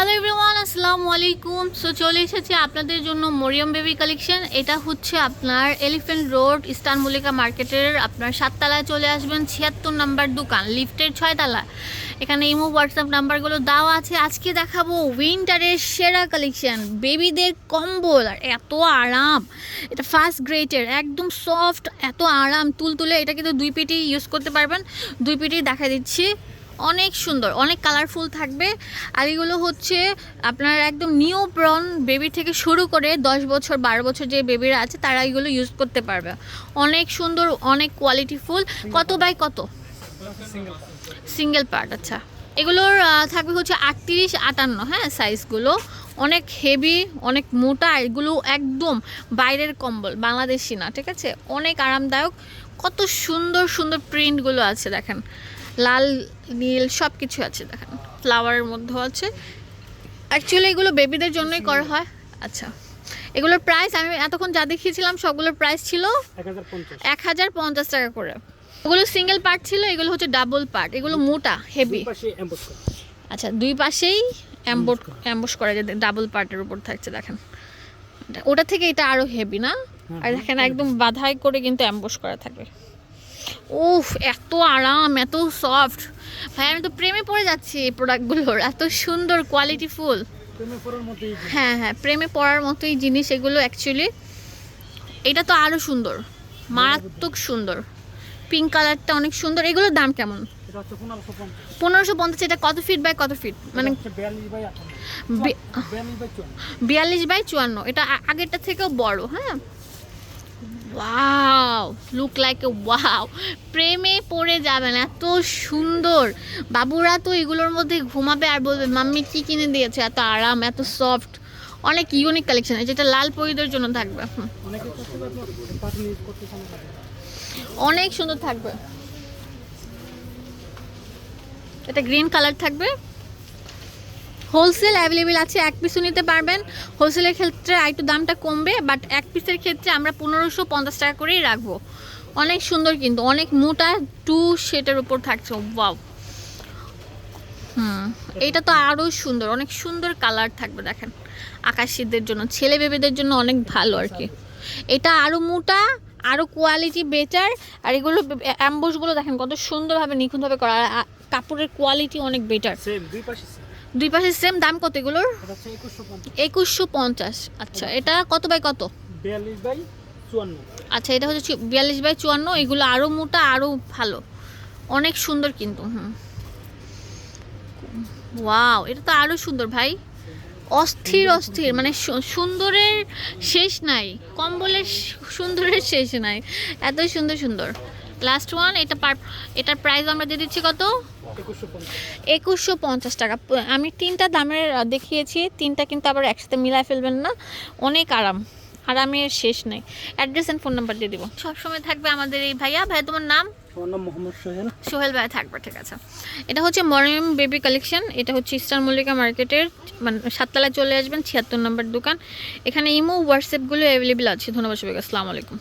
Hello everyone আসসালামু আলাইকুম so চলে এসেছে আপনাদের জন্য মরিয়ম বেবি কালেকশন এটা হচ্ছে আপনার এলিফেন্ট রোড ইস্টার্ন মল্লিকা মার্কেটের আপনার সাততলায় চলে আসবেন, ছিয়াত্তর নাম্বার দোকান, লিফটের ছয়তলা। এখানে ইমো হোয়াটসঅ্যাপ নাম্বারগুলো দেওয়া আছে। আজকে দেখাবো উইন্টারের সেরা কালেকশন বেবিদের কম্বল। আর এত আরাম। এটা ফার্স্ট গ্রেটের একদম সফট এত আরাম। তুলতুলে এটা কিন্তু দুই পেটি ইউজ করতে পারবেন। দুই পেটি দেখা দিচ্ছি। অনেক সুন্দর অনেক কালারফুল থাকবে। আর এগুলো হচ্ছে আপনার একদম নিউ ব্রন বেবি থেকে শুরু করে দশ বছর বারো বছর যে বেবিরা আছে তারা এগুলো ইউজ করতে পারবে। অনেক সুন্দর অনেক কোয়ালিটিফুল কত বাই কত? সিঙ্গেল পার্ট আচ্ছা। এগুলোর থাকবে হচ্ছে আটত্রিশ আটান্ন হ্যাঁ সাইজগুলো অনেক হেভি অনেক মোটা এগুলো একদম বাইরের কম্বল বাংলাদেশি না ঠিক আছে? অনেক আরামদায়ক। কত সুন্দর সুন্দর প্রিন্টগুলো আছে দেখেন। লাল নীল সব কিছু আছে দেখেন। ফ্লাওয়ারের মধ্যেও আছে। অ্যাকচুয়ালি এগুলো বেবিদের জন্যই করা হয়। আচ্ছা। এগুলোর প্রাইস আমি এতক্ষণ যা দেখিয়েছিলাম সবগুলোর প্রাইস ছিল এক হাজার পঞ্চাশ। টাকা করে। এগুলো সিঙ্গেল পার্ট ছিল এগুলো হচ্ছে ডাবল পার্ট এগুলো মোটা হেভি আচ্ছা দুই পাশেই অ্যাম্বোট অ্যাম্বোস করা। যায় ডাবল পার্টের উপর থাকছে দেখেন। ওটা থেকে এটা আরও হেভি না? আর দেখেন একদম বাধাই করে কিন্তু অ্যাম্বোস করা থাকবে উফ এত আরাম এত সফট ভাই আমি তো প্রেমে পড়ে যাচ্ছি এই প্রোডাক্টগুলোর এত সুন্দর কোয়ালিটিফুল পড়ার মতোই হ্যাঁ হ্যাঁ প্রেমে পড়ার মতোই জিনিস এগুলো অ্যাকচুয়ালি এটা তো আরও সুন্দর মারাত্মক সুন্দর। পিঙ্ক কালারটা অনেক সুন্দর। এগুলোর দাম কেমন? পনেরোশো পঞ্চাশ। এটা কত ফিট বাই কত ফিট মানে বিয়াল্লিশ বাই চুয়ান্ন। এটা আগেরটা থেকেও বড় হ্যাঁ? Wow look like a wow প্রেমে পড়ে যাবেন এত সুন্দর। বাবুরা তো এগুলোর মধ্যে ঘুমাবে আর বলবে, মাম্মি, কী কিনে দিয়েছে? এত আরাম, এত সফট অনেক ইউনিক কালেকশন যেটা লাল পরিদের জন্য থাকবে। অনেক সুন্দর থাকবে। এটা গ্রিন কালার থাকবে। হোলসেল অ্যাভেলেবেল আছে, এক পিসও নিতে পারবেন। হোলসেলের ক্ষেত্রে একটু দামটা কমবে বাট এক পিসের ক্ষেত্রে আমরা পনেরোশো পঞ্চাশ টাকা করেই রাখব। অনেক সুন্দর কিন্তু, অনেক মোটা টু সেটের উপর থাকছে ওয়াও হুম, এটা তো আরও সুন্দর, অনেক সুন্দর কালার থাকবে, দেখেন। আকাশিদের জন্য, ছেলে বেবেদের জন্য অনেক ভালো আর কি। এটা আরও মোটা আরও কোয়ালিটি বেটার আর এগুলো অ্যাম্বোসগুলো দেখেন কত সুন্দরভাবে নিখুঁতভাবে করা কাপড়ের কোয়ালিটি অনেক বেটার দুই পাশে সেম দাম কত এগুলোর? একুশশো পঞ্চাশ। আচ্ছা এটা কত বাই কত? বিয়াল্লিশ বাই চুয়ান্ন। আচ্ছা এটা হচ্ছে বিয়াল্লিশ বাই চুয়ান্ন এগুলো আরও মোটা আরও ভালো। অনেক সুন্দর কিন্তু হুম। ওয়াও এটা তো আরও সুন্দর ভাই। অস্থির অস্থির মানে সুন্দরের শেষ নাই। কম্বলের সুন্দরের শেষ নাই। এত সুন্দর সুন্দর। লাস্ট ওয়ান এটা পার এটার প্রাইস আমরা দিয়ে দিচ্ছি কত? একুশশো পঞ্চাশ টাকা। আমি তিনটা দামের দেখিয়েছি তিনটা কিন্তু আবার একসাথে মিলায় ফেলবেন না। অনেক আরাম আরামের শেষ নেই। অ্যাড্রেস অ্যান্ড ফোন নাম্বার দিয়ে দিব। সবসময় থাকবে আমাদের এই ভাইয়া। ভাই তোমার নাম? সোহেল। সোহেল ভাই থাকবে ঠিক আছে। এটা হচ্ছে মরিয়ম বেবি কালেকশন। এটা হচ্ছে ইস্টার মল্লিকা মার্কেটের মানে সাততলায় চলে আসবেন ছিয়াত্তর নম্বর দোকান। এখানে ইমো হোয়াটসঅ্যাপগুলো অ্যাভেলেবেল আছে। ধন্যবাদ সবাইকে। আসসালামু আলাইকুম।